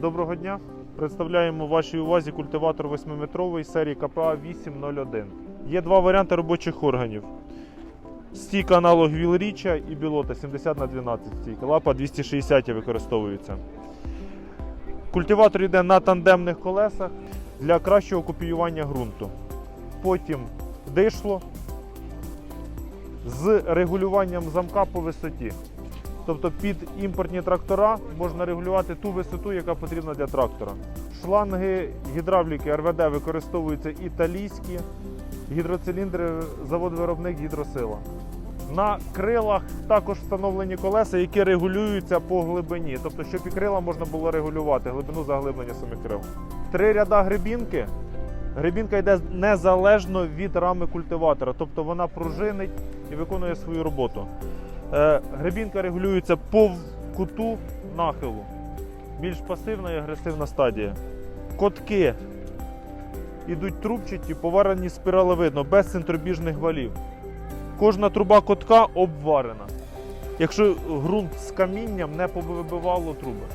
Доброго дня. Представляємо вашій увазі культиватор 8-метровий серії КПА 801. Є два варіанти робочих органів. Стійка аналог Вілріча і білота 70 на 12 стійка. Лапа 260 використовується. Культиватор йде на тандемних колесах для кращого копіювання ґрунту. Потім дишло з регулюванням замка по висоті. Тобто під імпортні трактора можна регулювати ту висоту, яка потрібна для трактора. Шланги гідравліки РВД використовуються італійські, гідроциліндри завод-виробник гідросила. На крилах також встановлені колеса, які регулюються по глибині. Тобто, щоб і крила можна було регулювати, глибину заглиблення самих крил. Три ряда грибінки. Грибінка йде незалежно від рами культиватора, тобто вона пружинить і виконує свою роботу. Е, Грибінка регулюється по куту нахилу. Більш пасивна і агресивна стадія. Котки ідуть трубчаті, поварені спіралевидно, без центробіжних валів. Кожна труба котка обварена. Якщо ґрунт з камінням не повибивало труби.